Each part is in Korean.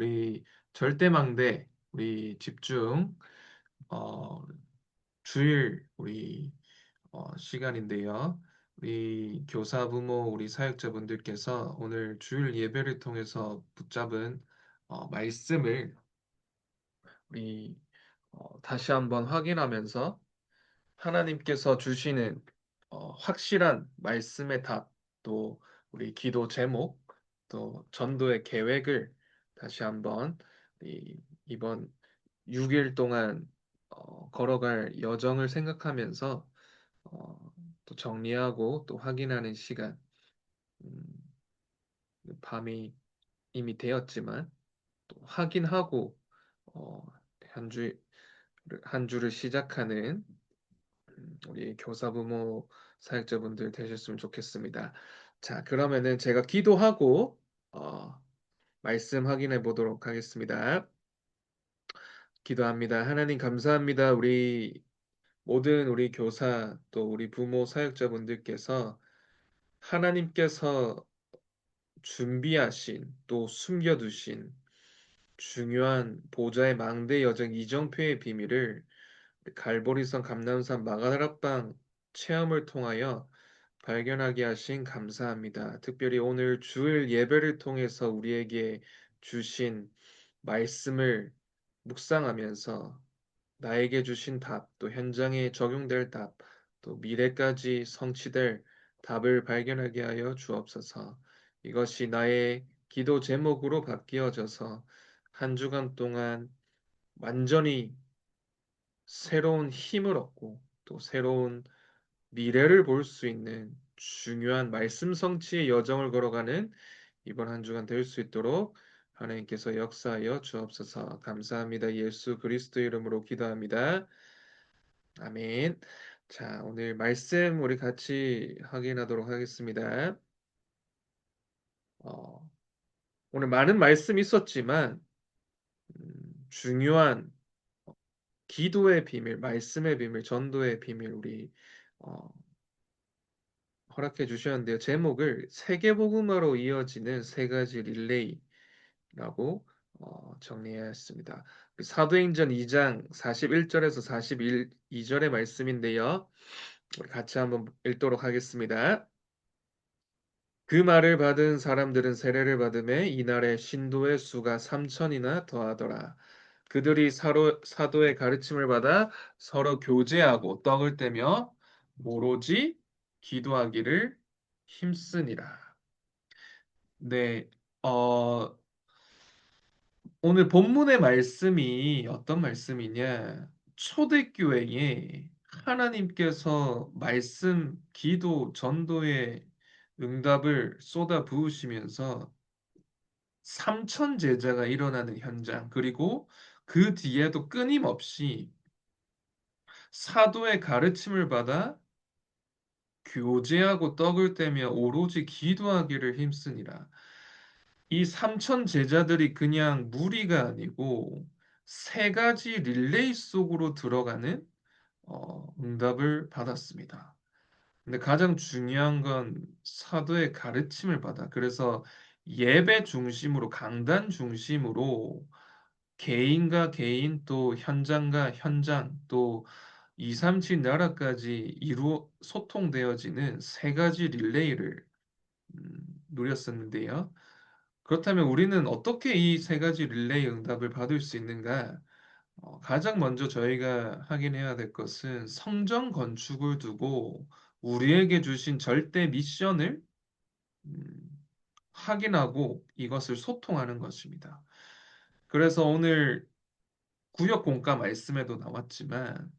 우리 절대망대, 우리 집중, 어, 주일 우리 어, 시간인데요. 우리 교사, 부모, 우리 사역자분들께서 오늘 주일 예배를 통해서 붙잡은 어, 말씀을 우리 어, 다시 한번 확인하면서 하나님께서 주시는 어, 확실한 말씀의 답, 또 우리 기도 제목, 또 전도의 계획을 다시 한번 이, 이번 6일 동안 어, 걸어갈 여정을 생각하면서 어, 또 정리하고 또 확인하는 시간. 음, 밤이 이미 되었지만 또 확인하고 어, 한 주, 한 주를 시작하는 음, 우리 교사 부모 사역자분들 되셨으면 좋겠습니다. 자, 그러면은 제가 기도하고 어, 말씀 확인해 보도록 하겠습니다. 기도합니다. 하나님 감사합니다. 우리 모든 우리 교사 또 우리 부모 사역자분들께서 하나님께서 준비하신 또 숨겨두신 중요한 보좌의 망대 여정 이정표의 비밀을 갈보리선 감남산 마가다락방 체험을 통하여 발견하게 하신 감사합니다. 특별히 오늘 주일 예배를 통해서 우리에게 주신 말씀을 묵상하면서 나에게 주신 답, 또 현장에 적용될 답, 또 미래까지 성취될 답을 발견하게 하여 주옵소서. 이것이 나의 기도 제목으로 바뀌어져서 한 주간 동안 완전히 새로운 힘을 얻고 또 새로운 미래를 볼 수 있는 중요한 말씀 성취의 여정을 걸어가는 이번 한 주간 될 수 있도록 하나님께서 역사하여 주옵소서 감사합니다. 예수 그리스도 이름으로 기도합니다. 아멘. 자, 오늘 말씀 우리 같이 확인하도록 하겠습니다. 어, 오늘 많은 말씀이 있었지만 음, 중요한 기도의 비밀, 말씀의 비밀, 전도의 비밀 우리 어, 허락해 주셨는데요. 제목을 세계복음화로 이어지는 세 가지 릴레이라고 어, 정리했습니다. 사도행전 2장 41절에서 42절의 말씀인데요. 우리 같이 한번 읽도록 하겠습니다. 그 말을 받은 사람들은 세례를 받음에 이날의 신도의 수가 3천이나 더하더라. 그들이 사로, 사도의 가르침을 받아 서로 교제하고 떡을 떼며 오로지 기도하기를 힘쓰니라. 네, 어, 오늘 본문의 말씀이 어떤 말씀이냐? 초대교회에 하나님께서 말씀, 기도, 전도의 응답을 쏟아 부으시면서 삼천 제자가 일어나는 현장, 그리고 그 뒤에도 끊임없이 사도의 가르침을 받아 교제하고 떡을 떼며 오로지 기도하기를 힘쓰니라. 이 삼천 제자들이 그냥 무리가 아니고 세 가지 릴레이 속으로 들어가는 어, 응답을 받았습니다. 근데 가장 중요한 건 사도의 가르침을 받아. 그래서 예배 중심으로 강단 중심으로 개인과 개인 또 현장과 현장 또 2, 3, 7 나라까지 이루 소통되어지는 세 가지 릴레이를 음, 누렸었는데요. 그렇다면 우리는 어떻게 이 세 가지 릴레이 응답을 받을 수 있는가? 어, 가장 먼저 저희가 확인해야 될 것은 성전 건축을 두고 우리에게 주신 절대 미션을 음, 확인하고 이것을 소통하는 것입니다. 그래서 오늘 구역 공과 말씀에도 나왔지만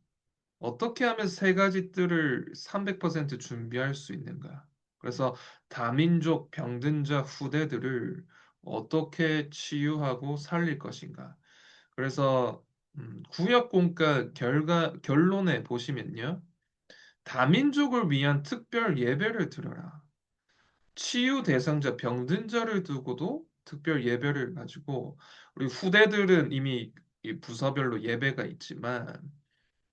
어떻게 하면 세 가지 뜰을 300% 준비할 수 있는가? 그래서 다민족 병든자 후대들을 어떻게 치유하고 살릴 것인가? 그래서 음, 구역공과 결과 결론에 보시면요. 다민족을 위한 특별 예배를 드려라. 치유 대상자 병든 자를 두고도 특별 예배를 가지고 우리 후대들은 이미 부서별로 예배가 있지만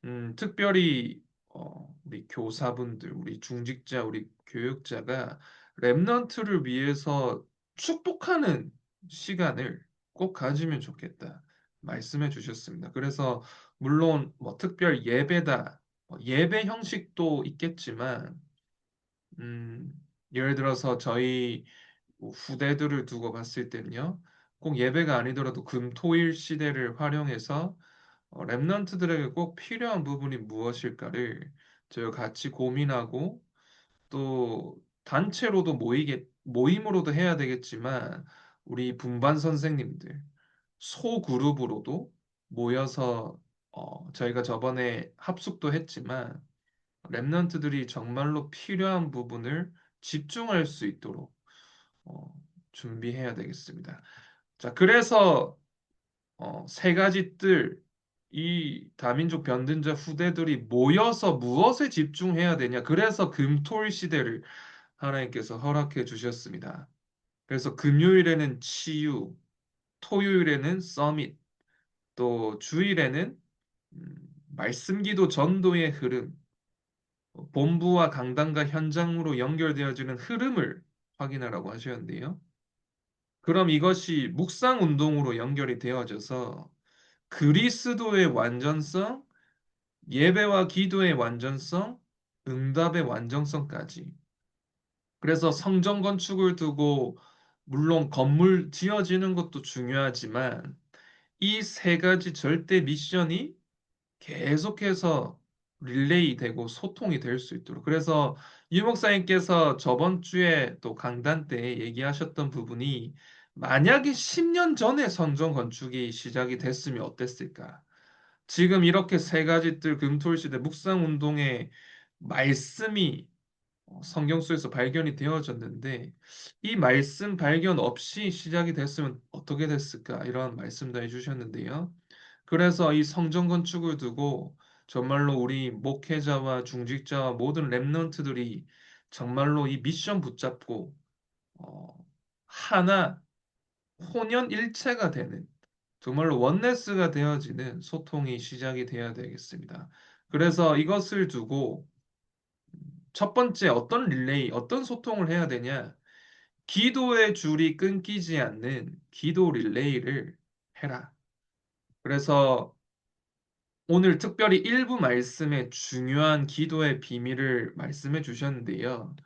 음, 특별히 어, 우리 교사분들, 우리 중직자, 우리 교육자가 렘넌트를 위해서 축복하는 시간을 꼭 가지면 좋겠다. 말씀해 주셨습니다. 그래서 물론 뭐 특별 예배다, 뭐 예배 형식도 있겠지만, 음, 예를 들어서 저희 뭐 후대들을 두고 봤을 때는요, 꼭 예배가 아니더라도 금토일 시대를 활용해서 어, 랩런트들에게 꼭 필요한 부분이 무엇일까를 저희가 같이 고민하고 또 단체로도 모이게 모임으로도 해야 되겠지만 우리 분반 선생님들 소그룹으로도 모여서 어, 저희가 저번에 합숙도 했지만 랩런트들이 정말로 필요한 부분을 집중할 수 있도록 어, 준비해야 되겠습니다. 자, 그래서 어, 세 가지 뜰, 이 다민족 변든자 후대들이 모여서 무엇에 집중해야 되냐? 그래서 금토일 시대를 하나님께서 허락해 주셨습니다. 그래서 금요일에는 치유, 토요일에는 서밋, 또 주일에는 음, 말씀 기도 전도의 흐름, 본부와 강단과 현장으로 연결되어지는 흐름을 확인하라고 하셨는데요. 그럼 이것이 묵상 운동으로 연결이 되어져서 그리스도의 완전성, 예배와 기도의 완전성, 응답의 완전성까지. 그래서 성전 건축을 두고 물론 건물 지어지는 것도 중요하지만 이 세 가지 절대 미션이 계속해서 릴레이 되고 소통이 될 수 있도록. 그래서 유 목사님께서 저번 주에 또 강단 때 얘기하셨던 부분이 만약에 10년 전에 성전 건축이 시작이 됐으면 어땠을까? 지금 이렇게 세 가지 뜰 금토일시대 묵상 운동의 말씀이 어, 성경 속에서 발견이 되어졌는데 이 말씀 발견 없이 시작이 됐으면 어떻게 됐을까? 이런 말씀도 해주셨는데요. 그래서 이 성전 건축을 두고 정말로 우리 목회자와 중직자와 모든 랩런트들이 정말로 이 미션 붙잡고 어, 하나 혼연 일체가 되는 정말로 원네스가 되어지는 소통이 시작이 되어야 되겠습니다. 그래서 이것을 두고 첫 번째 어떤 릴레이, 어떤 소통을 해야 되냐? 기도의 줄이 끊기지 않는 기도 릴레이를 해라. 그래서 오늘 특별히 일부 말씀에 중요한 기도의 비밀을 말씀해 주셨는데요.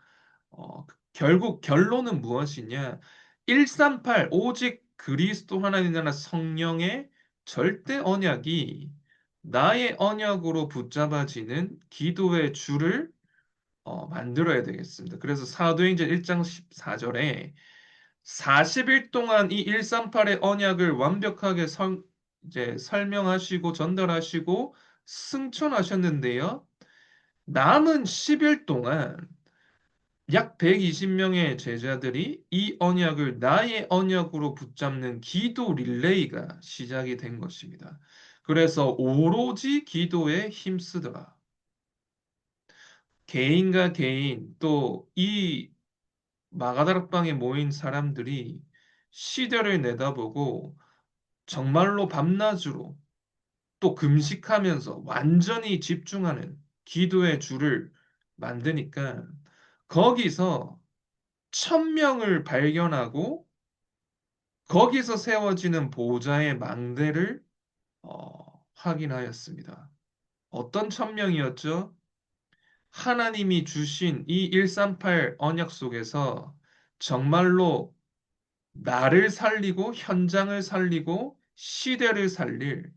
어, 결국 결론은 무엇이냐? 138 오직 그리스도 하나님 나라 성령의 절대 언약이 나의 언약으로 붙잡아지는 기도의 줄을 어, 만들어야 되겠습니다. 그래서 사도행전 1장 14절에 40일 동안 이 138의 언약을 완벽하게 설, 이제 설명하시고 전달하시고 승천하셨는데요. 남은 10일 동안 약 120명의 제자들이 이 언약을 나의 언약으로 붙잡는 기도 릴레이가 시작이 된 것입니다. 그래서 오로지 기도에 힘쓰더라. 개인과 개인 또 이 마가다락방에 모인 사람들이 시대를 내다보고 정말로 밤낮으로 또 금식하면서 완전히 집중하는 기도의 줄을 만드니까 거기서 천명을 발견하고 거기서 세워지는 보좌의 망대를 어, 확인하였습니다. 어떤 천명이었죠? 하나님이 주신 이 138 언약 속에서 정말로 나를 살리고 현장을 살리고 시대를 살릴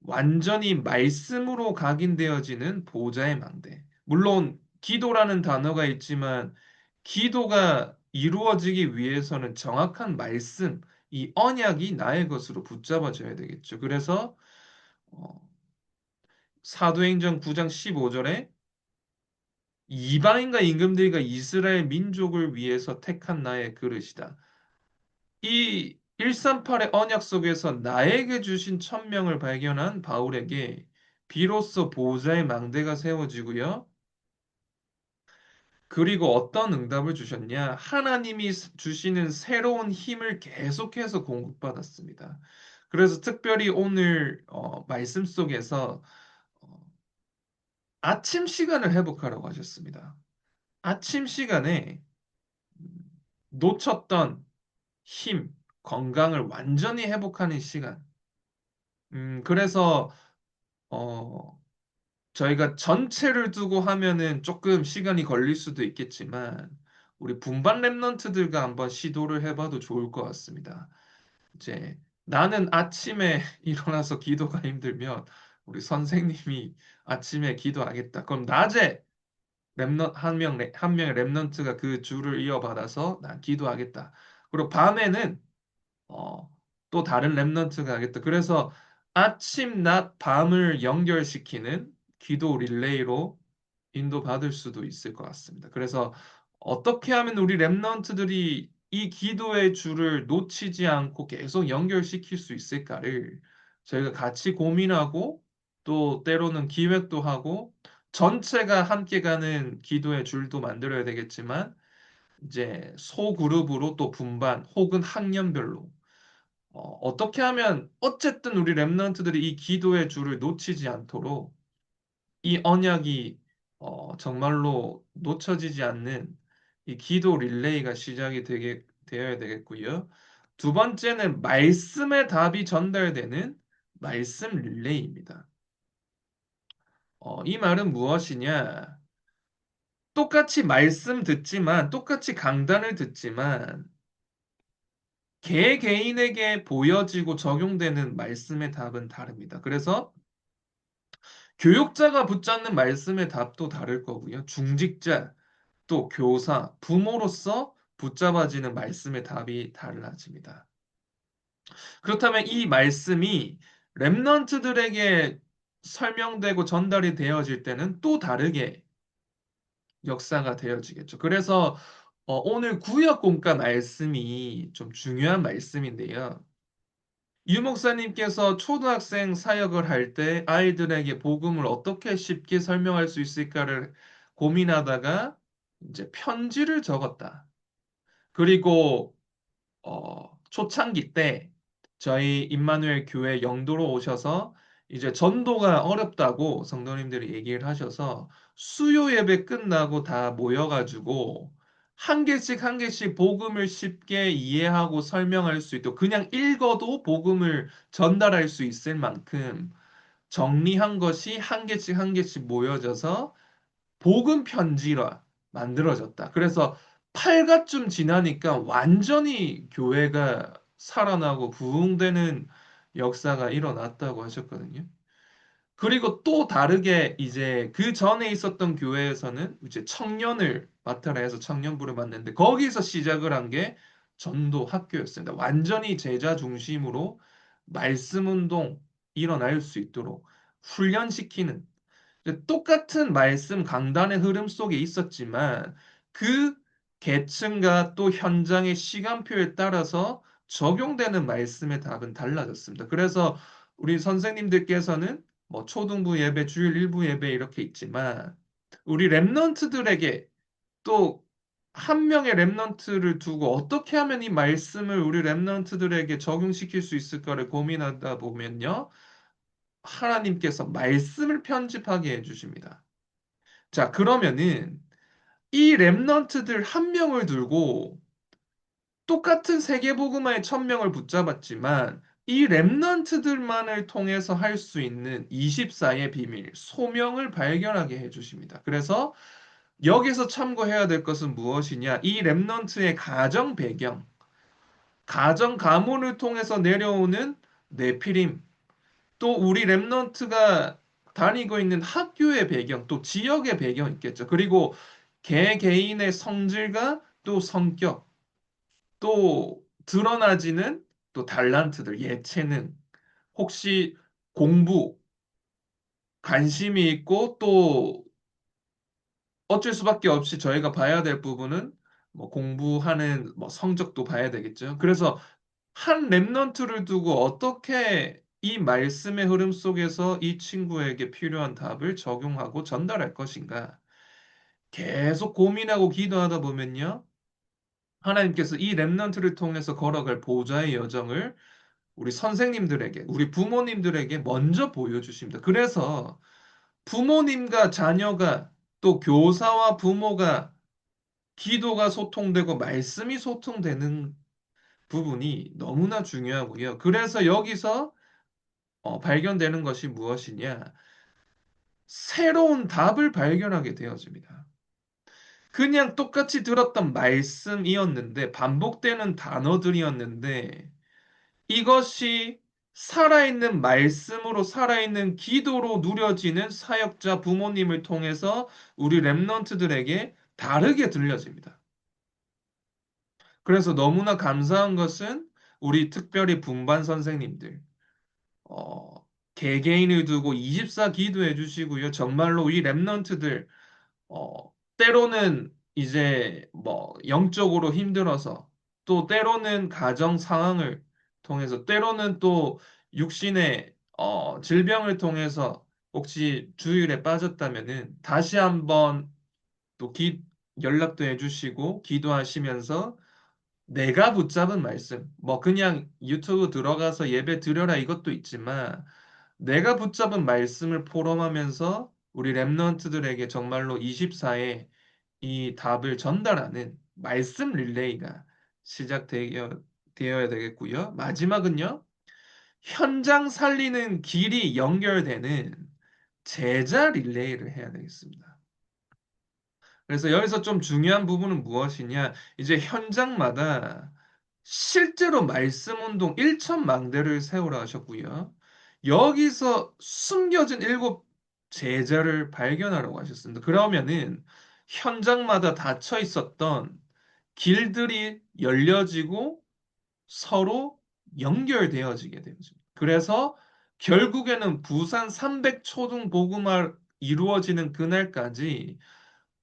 완전히 말씀으로 각인되어지는 보좌의 망대. 물론 기도라는 단어가 있지만 기도가 이루어지기 위해서는 정확한 말씀, 이 언약이 나의 것으로 붙잡아져야 되겠죠. 그래서 어, 사도행전 9장 15절에 이방인과 임금들과 이스라엘 민족을 위해서 택한 나의 그릇이다. 이 138의 언약 속에서 나에게 주신 천명을 발견한 바울에게 비로소 보좌의 망대가 세워지고요. 그리고 어떤 응답을 주셨냐? 하나님이 주시는 새로운 힘을 계속해서 공급받았습니다. 그래서 특별히 오늘 어, 말씀 속에서 어, 아침 시간을 회복하라고 하셨습니다. 아침 시간에 놓쳤던 힘, 건강을 완전히 회복하는 시간. 음, 그래서, 어, 저희가 전체를 두고 하면은 조금 시간이 걸릴 수도 있겠지만, 우리 분반 랩런트들과 한번 시도를 해봐도 좋을 것 같습니다. 이제 나는 아침에 일어나서 기도가 힘들면 우리 선생님이 아침에 기도하겠다. 그럼 낮에 랩넌 한 명, 한 명의 랩런트가 그 줄을 이어받아서 난 기도하겠다. 그리고 밤에는 어, 또 다른 랩런트가 하겠다. 그래서 아침, 낮, 밤을 연결시키는 기도 릴레이로 인도받을 수도 있을 것 같습니다. 그래서 어떻게 하면 우리 랩런트들이 이 기도의 줄을 놓치지 않고 계속 연결시킬 수 있을까를 저희가 같이 고민하고 또 때로는 기획도 하고 전체가 함께 가는 기도의 줄도 만들어야 되겠지만 이제 소그룹으로 또 분반 혹은 학년별로 어, 어떻게 하면 어쨌든 우리 랩런트들이 이 기도의 줄을 놓치지 않도록 이 언약이 어, 정말로 놓쳐지지 않는 이 기도 릴레이가 시작이 되게 되어야 되겠고요. 두 번째는 말씀의 답이 전달되는 말씀 릴레이입니다. 어, 이 말은 무엇이냐? 똑같이 말씀 듣지만, 똑같이 강단을 듣지만, 개 개인에게 보여지고 적용되는 말씀의 답은 다릅니다. 그래서 교육자가 붙잡는 말씀의 답도 다를 거고요. 중직자, 또 교사, 부모로서 붙잡아지는 말씀의 답이 달라집니다. 그렇다면 이 말씀이 랩런트들에게 설명되고 전달이 되어질 때는 또 다르게 역사가 되어지겠죠. 그래서 어, 오늘 구역공과 말씀이 좀 중요한 말씀인데요. 유 목사님께서 초등학생 사역을 할 때 아이들에게 복음을 어떻게 쉽게 설명할 수 있을까를 고민하다가 이제 편지를 적었다. 그리고 어, 초창기 때 저희 임마누엘 교회 영도로 오셔서 이제 전도가 어렵다고 성도님들이 얘기를 하셔서 수요 예배 끝나고 다 모여가지고 한 개씩 한 개씩 복음을 쉽게 이해하고 설명할 수 있도록 그냥 읽어도 복음을 전달할 수 있을 만큼 정리한 것이 한 개씩 한 개씩 모여져서 복음 편지라 만들어졌다. 그래서 8가쯤 지나니까 완전히 교회가 살아나고 부흥되는 역사가 일어났다고 하셨거든요. 그리고 또 다르게 이제 그 전에 있었던 교회에서는 이제 청년을 맡아라 해서 청년부를 맡는데 거기서 시작을 한 게 전도 학교였습니다. 완전히 제자 중심으로 말씀 운동 일어날 수 있도록 훈련시키는 똑같은 말씀 강단의 흐름 속에 있었지만 그 계층과 또 현장의 시간표에 따라서 적용되는 말씀의 답은 달라졌습니다. 그래서 우리 선생님들께서는 뭐 초등부 예배, 주일 일부 예배 이렇게 있지만 우리 랩런트들에게 또 한 명의 랩런트를 두고 어떻게 하면 이 말씀을 우리 랩런트들에게 적용시킬 수 있을까를 고민하다 보면요. 하나님께서 말씀을 편집하게 해 주십니다. 자, 그러면은 이 랩런트들 한 명을 들고 똑같은 세계복음화의 천명을 붙잡았지만 이 랩런트들만을 통해서 할 수 있는 24의 비밀, 소명을 발견하게 해주십니다. 그래서 여기서 참고해야 될 것은 무엇이냐? 이 랩런트의 가정 배경, 가정 가문을 통해서 내려오는 네피림, 또 우리 랩런트가 다니고 있는 학교의 배경, 또 지역의 배경 있겠죠. 그리고 개 개인의 성질과 또 성격, 또 드러나지는 또 달란트들, 예체능, 혹시 공부, 관심이 있고 또 어쩔 수밖에 없이 저희가 봐야 될 부분은 뭐 공부하는 뭐 성적도 봐야 되겠죠. 그래서 한 랩런트를 두고 어떻게 이 말씀의 흐름 속에서 이 친구에게 필요한 답을 적용하고 전달할 것인가? 계속 고민하고 기도하다 보면요. 하나님께서 이 랩런트를 통해서 걸어갈 보좌의 여정을 우리 선생님들에게, 우리 부모님들에게 먼저 보여주십니다. 그래서 부모님과 자녀가 또 교사와 부모가 기도가 소통되고 말씀이 소통되는 부분이 너무나 중요하고요. 그래서 여기서 어, 발견되는 것이 무엇이냐? 새로운 답을 발견하게 되어집니다. 그냥 똑같이 들었던 말씀이었는데, 반복되는 단어들이었는데, 이것이 살아있는 말씀으로 살아있는 기도로 누려지는 사역자 부모님을 통해서 우리 랩런트들에게 다르게 들려집니다. 그래서 너무나 감사한 것은 우리 특별히 분반 선생님들, 어, 개개인을 두고 24 기도해 주시고요. 정말로 이 랩런트들, 어, 때로는 이제 뭐 영적으로 힘들어서 또 때로는 가정 상황을 통해서 때로는 또 육신의 어, 질병을 통해서 혹시 주일에 빠졌다면은 다시 한번 또 기, 연락도 해주시고 기도하시면서 내가 붙잡은 말씀, 뭐 그냥 유튜브 들어가서 예배 드려라 이것도 있지만 내가 붙잡은 말씀을 포럼하면서 우리 랩런트들에게 정말로 24에 이 답을 전달하는 말씀 릴레이가 시작되어야 되겠고요. 마지막은요. 현장 살리는 길이 연결되는 제자 릴레이를 해야 되겠습니다. 그래서 여기서 좀 중요한 부분은 무엇이냐? 이제 현장마다 실제로 말씀 운동 1천 망대를 세우라 하셨고요. 여기서 숨겨진 일곱 제자를 발견하라고 하셨습니다. 그러면은 현장마다 닫혀 있었던 길들이 열려지고 서로 연결되어지게 되죠. 그래서 결국에는 부산 300초등 복음화 이루어지는 그날까지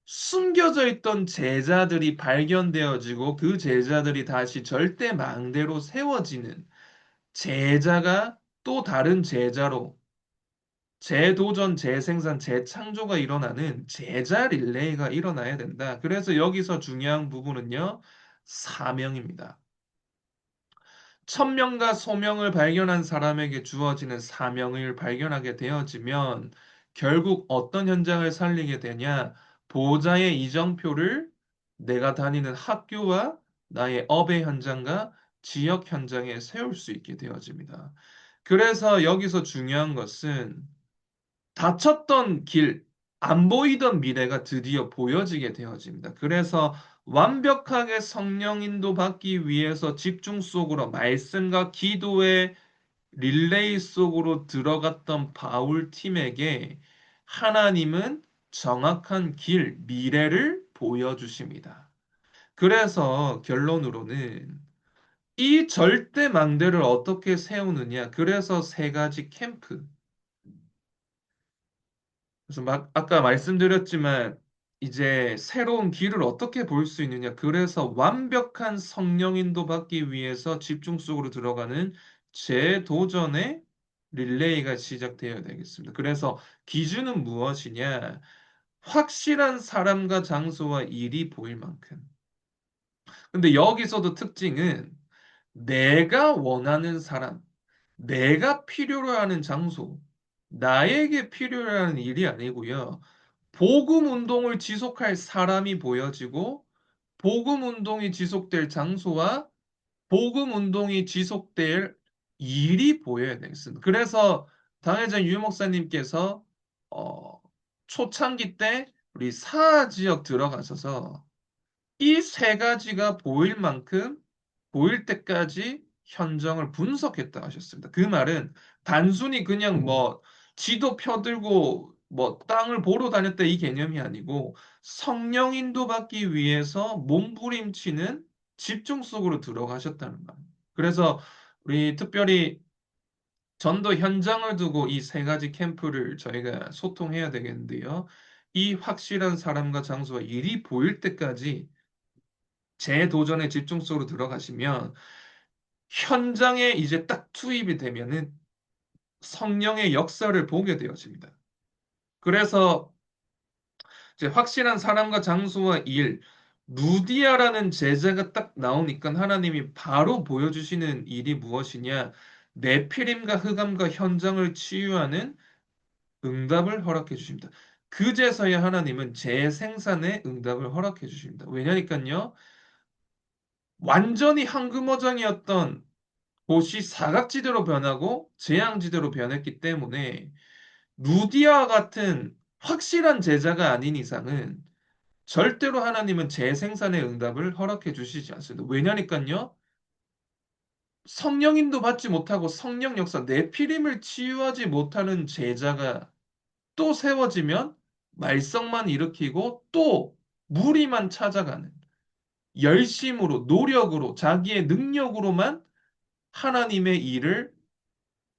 숨겨져 있던 제자들이 발견되어지고 그 제자들이 다시 절대 망대로 세워지는 제자가 또 다른 제자로 재도전, 재생산, 재창조가 일어나는 제자 릴레이가 일어나야 된다. 그래서 여기서 중요한 부분은요, 사명입니다. 천명과 소명을 발견한 사람에게 주어지는 사명을 발견하게 되어지면 결국 어떤 현장을 살리게 되냐? 보호자의 이정표를 내가 다니는 학교와 나의 업의 현장과 지역 현장에 세울 수 있게 되어집니다. 그래서 여기서 중요한 것은 닫혔던 길, 안 보이던 미래가 드디어 보여지게 되어집니다. 그래서 완벽하게 성령 인도 받기 위해서 집중 속으로 말씀과 기도의 릴레이 속으로 들어갔던 바울 팀에게 하나님은 정확한 길, 미래를 보여주십니다. 그래서 결론으로는 이 절대 망대를 어떻게 세우느냐. 그래서 세 가지 캠프. 그래서 막 아까 말씀드렸지만 이제 새로운 길을 어떻게 볼 수 있느냐. 그래서 완벽한 성령 인도 받기 위해서 집중 속으로 들어가는 재도전의 릴레이가 시작되어야 되겠습니다. 그래서 기준은 무엇이냐? 확실한 사람과 장소와 일이 보일 만큼. 근데 여기서도 특징은 내가 원하는 사람, 내가 필요로 하는 장소, 나에게 하는 일이 아니고요. 복음 운동을 지속할 사람이 보여지고 복음 운동이 지속될 장소와 복음 운동이 지속될 일이 보여야 되겠습니다. 그래서 당회장 유 목사님께서 어, 초창기 때 우리 사 지역 들어가셔서 이 세 가지가 보일 만큼 보일 때까지 현정을 분석했다 하셨습니다. 그 말은 단순히 그냥 뭐 지도 펴들고 뭐 땅을 보러 다녔다 이 개념이 아니고 성령 인도받기 위해서 몸부림치는 집중 속으로 들어가셨다는 말. 그래서 우리 특별히 전도 현장을 두고 이 세 가지 캠프를 저희가 소통해야 되겠는데요. 이 확실한 사람과 장소와 일이 보일 때까지 재도전의 집중 속으로 들어가시면 현장에 이제 딱 투입이 되면은 성령의 역사를 보게 되어집니다. 그래서 이제 확실한 사람과 장소와 일, 루디아라는 제자가 딱 나오니까 하나님이 바로 보여주시는 일이 무엇이냐? 내피림과 흑암과 현장을 치유하는 응답을 허락해 주십니다. 그제서야 하나님은 재생산의 응답을 허락해 주십니다. 왜냐니까요. 완전히 황금어장이었던 곳이 사각지대로 변하고 재앙지대로 변했기 때문에 루디아 같은 확실한 제자가 아닌 이상은 절대로 하나님은 재생산의 응답을 허락해 주시지 않습니다. 왜냐니까요. 성령인도 받지 못하고 성령 역사 내피림을 치유하지 못하는 제자가 또 세워지면 말썽만 일으키고 또 무리만 찾아가는 열심으로 노력으로 자기의 능력으로만 하나님의 일을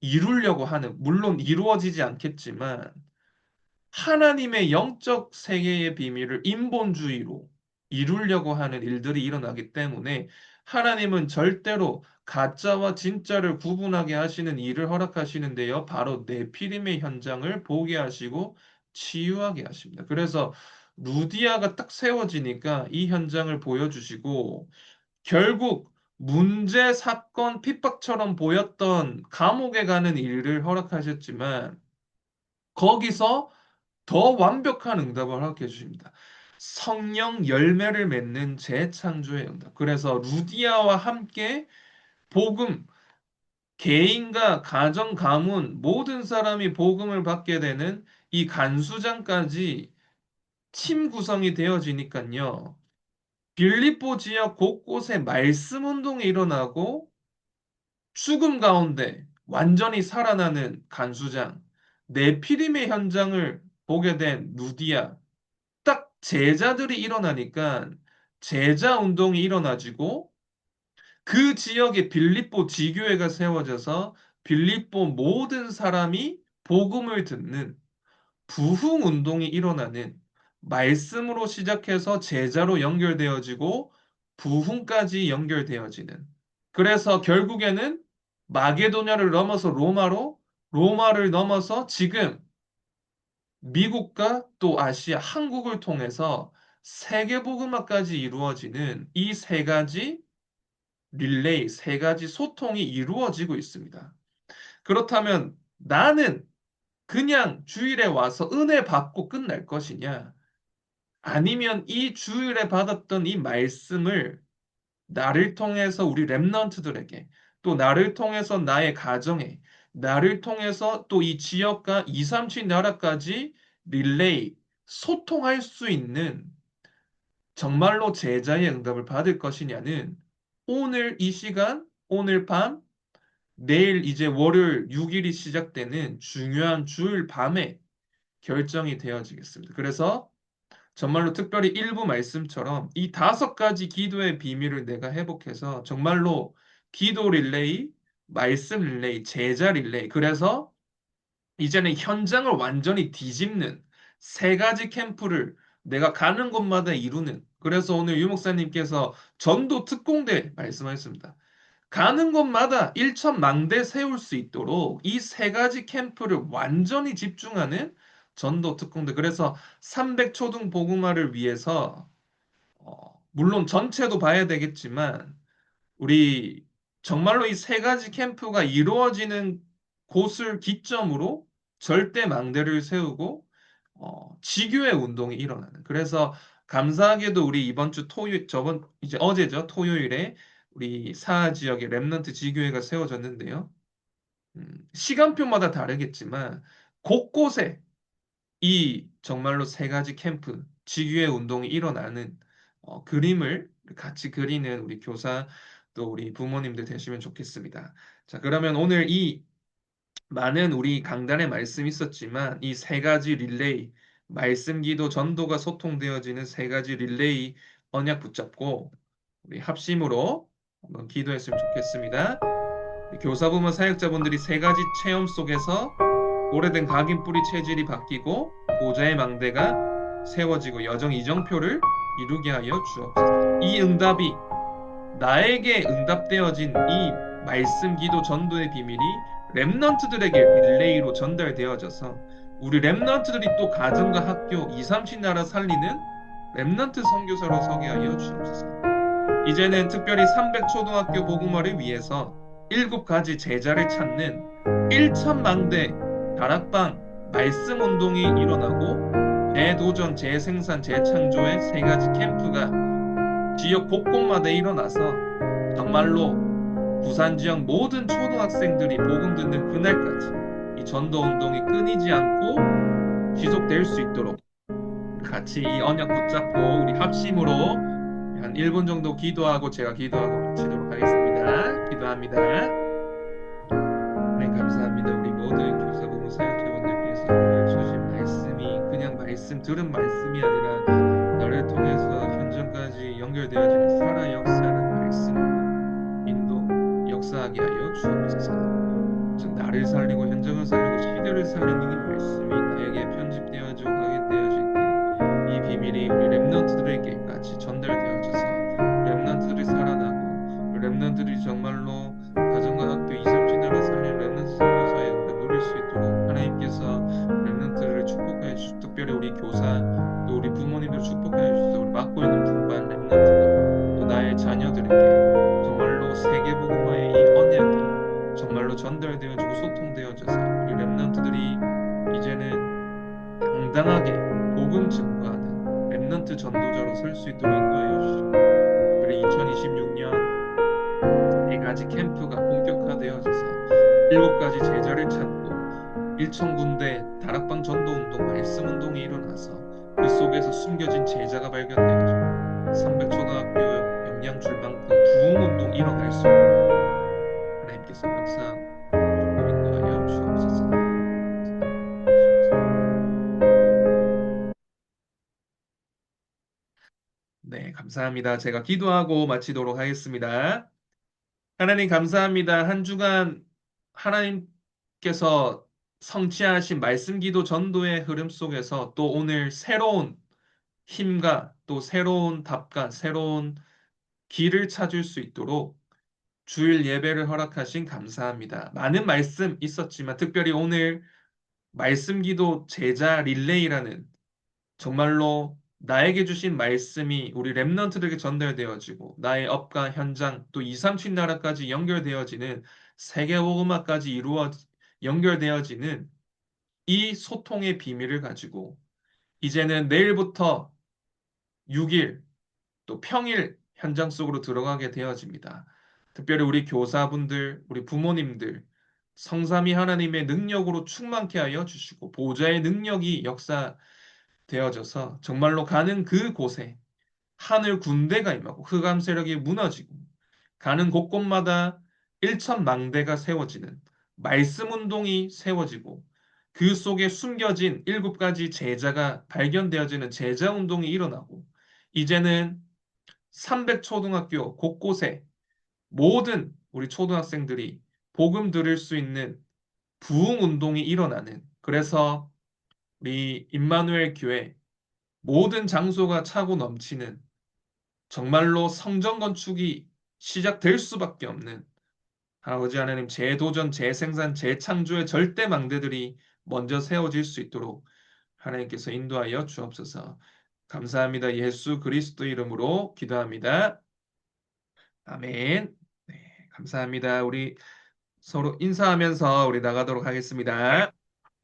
이루려고 하는 물론 이루어지지 않겠지만 하나님의 영적 세계의 비밀을 인본주의로 이루려고 하는 일들이 일어나기 때문에 하나님은 절대로 가짜와 진짜를 구분하게 하시는 일을 허락하시는데요. 바로 네피림의 현장을 보게 하시고 치유하게 하십니다. 그래서 루디아가 딱 세워지니까 이 현장을 보여주시고 결국 문제, 사건, 핍박처럼 보였던 감옥에 가는 일을 허락하셨지만 거기서 더 완벽한 응답을 허락해 주십니다. 성령 열매를 맺는 재창조의 응답. 그래서 루디아와 함께 복음, 개인과 가정, 가문, 모든 사람이 복음을 받게 되는 이 간수장까지 팀 구성이 되어지니까요. 빌립보 지역 곳곳에 말씀 운동이 일어나고 죽음 가운데 완전히 살아나는 간수장, 네피림의 현장을 보게 된 루디아, 딱 제자들이 일어나니까 제자 운동이 일어나지고 그 지역에 빌립보 지교회가 세워져서 빌립보 모든 사람이 복음을 듣는 부흥 운동이 일어나는 말씀으로 시작해서 제자로 연결되어지고 부흥까지 연결되어지는 그래서 결국에는 마게도냐를 넘어서 로마로 로마를 넘어서 지금 미국과 또 아시아, 한국을 통해서 세계 복음화까지 이루어지는 이 세 가지 릴레이, 세 가지 소통이 이루어지고 있습니다. 그렇다면 나는 그냥 주일에 와서 은혜 받고 끝날 것이냐? 아니면 이 주일에 받았던 이 말씀을 나를 통해서 우리 랩런트들에게 또 나를 통해서 나의 가정에 나를 통해서 또 이 지역과 2, 3, 7 나라까지 릴레이, 소통할 수 있는 정말로 제자의 응답을 받을 것이냐는 오늘 이 시간, 오늘 밤, 내일 이제 월요일 6일이 시작되는 중요한 주일 밤에 결정이 되어지겠습니다. 그래서 정말로 특별히 일부 말씀처럼 이 다섯 가지 기도의 비밀을 내가 회복해서 정말로 기도 릴레이, 말씀 릴레이, 제자 릴레이. 그래서 이제는 현장을 완전히 뒤집는 세 가지 캠프를 내가 가는 곳마다 이루는. 그래서 오늘 유 목사님께서 전도 특공대 말씀하셨습니다. 가는 곳마다 일천망대 세울 수 있도록 이 세 가지 캠프를 완전히 집중하는 전도 특공대. 그래서 300초등 복음화를 위해서 어, 물론 전체도 봐야 되겠지만 우리 정말로 이 세 가지 캠프가 이루어지는 곳을 기점으로 절대 망대를 세우고 어, 지교의 운동이 일어나는. 그래서 감사하게도 우리 이번 주 토요일 저번 이제 어제죠 토요일에 우리 사하 지역에 렘넌트 지교회가 세워졌는데요. 음, 시간표마다 다르겠지만 곳곳에 이 정말로 세 가지 캠프, 지교회 운동이 일어나는 어, 그림을 같이 그리는 우리 교사 또 우리 부모님들 되시면 좋겠습니다. 자, 그러면 오늘 이 많은 우리 강단의 말씀이 있었지만 이 세 가지 릴레이, 말씀, 기도, 전도가 소통되어지는 세 가지 릴레이 언약 붙잡고 우리 합심으로 한번 기도했으면 좋겠습니다. 교사부모 사역자분들이 세 가지 체험 속에서 오래된 각인 뿌리 체질이 바뀌고 보좌의 망대가 세워지고 여정 이정표를 이루게 하여 주옵소서. 이 응답이 나에게 응답되어진 이 말씀 기도 전도의 비밀이 랩넌트들에게 릴레이로 전달되어져서 우리 랩넌트들이 또 가정과 학교 2, 30 나라 살리는 랩넌트 선교사로 서게 하여 주옵소서. 이제는 특별히 300초등학교 복음화를 위해서 일곱 가지 제자를 찾는 1천망대 다락방 말씀 운동이 일어나고 재도전, 재생산, 재창조의 세 가지 캠프가 지역 곳곳마다 일어나서 정말로 부산 지역 모든 초등학생들이 복음 듣는 그날까지 이 전도 운동이 끊이지 않고 지속될 수 있도록 같이 이 언약 붙잡고 우리 합심으로 한 1분 정도 기도하고 제가 기도하고 마치도록 하겠습니다. 기도합니다. 네, 감사합니다. 우리 모든 말씀 들은 말씀이 아니라 나를 통해서 현장까지 연결되어지는 살아 역사하는 말씀으로 인도 역사하게 하여 주옵소서. 즉 나를 살리고 현장을 살리고 시대를 살리는 이 말씀이 나에게 편집되어지고 가게 되어질 때 이 비밀이 우리 렘넌트들에게까지 전달되어 캠프가 본격화되어져서 일곱 가지 제자를 찾고 1천 군데 다락방 전도 운동, 말씀 운동이 일어나서 그 속에서 숨겨진 제자가 발견되어지고 300초등학교 영양 줄 만큼 부흥 운동 일어날 수 있도록 하나님께서 항상. 네, 감사합니다. 제가 기도하고 마치도록 하겠습니다. 하나님 감사합니다. 한 주간 하나님께서 성취하신 말씀 기도 전도의 흐름 속에서 또 오늘 새로운 힘과 또 새로운 답과 새로운 길을 찾을 수 있도록 주일 예배를 허락하신 감사합니다. 많은 말씀 있었지만 특별히 오늘 말씀 기도 제자 릴레이라는 정말로 나에게 주신 말씀이 우리 렘넌트들에게 전달되어지고 나의 업과 현장 또 2, 3층 나라까지 연결되어지는 세계복음화까지 이루어 연결되어지는 이 소통의 비밀을 가지고 이제는 내일부터 6일 또 평일 현장 속으로 들어가게 되어집니다. 특별히 우리 교사분들, 우리 부모님들, 성삼위 하나님의 능력으로 충만케 하여 주시고 보좌의 능력이 역사 되어져서 정말로 가는 그 곳에 하늘 군대가 임하고 흑암 세력이 무너지고 가는 곳곳마다 일천망대가 세워지는 말씀 운동이 세워지고 그 속에 숨겨진 일곱 가지 제자가 발견되어지는 제자 운동이 일어나고 이제는 300초등학교 곳곳에 모든 우리 초등학생들이 복음 들을 수 있는 부흥 운동이 일어나는 그래서 우리 임마누엘 교회 모든 장소가 차고 넘치는 정말로 성전 건축이 시작될 수밖에 없는 아버지 하나님 재도전, 재생산, 재창조의 절대 망대들이 먼저 세워질 수 있도록 하나님께서 인도하여 주옵소서. 감사합니다. 예수 그리스도 이름으로 기도합니다. 아멘. 네, 감사합니다. 우리 서로 인사하면서 우리 나가도록 하겠습니다.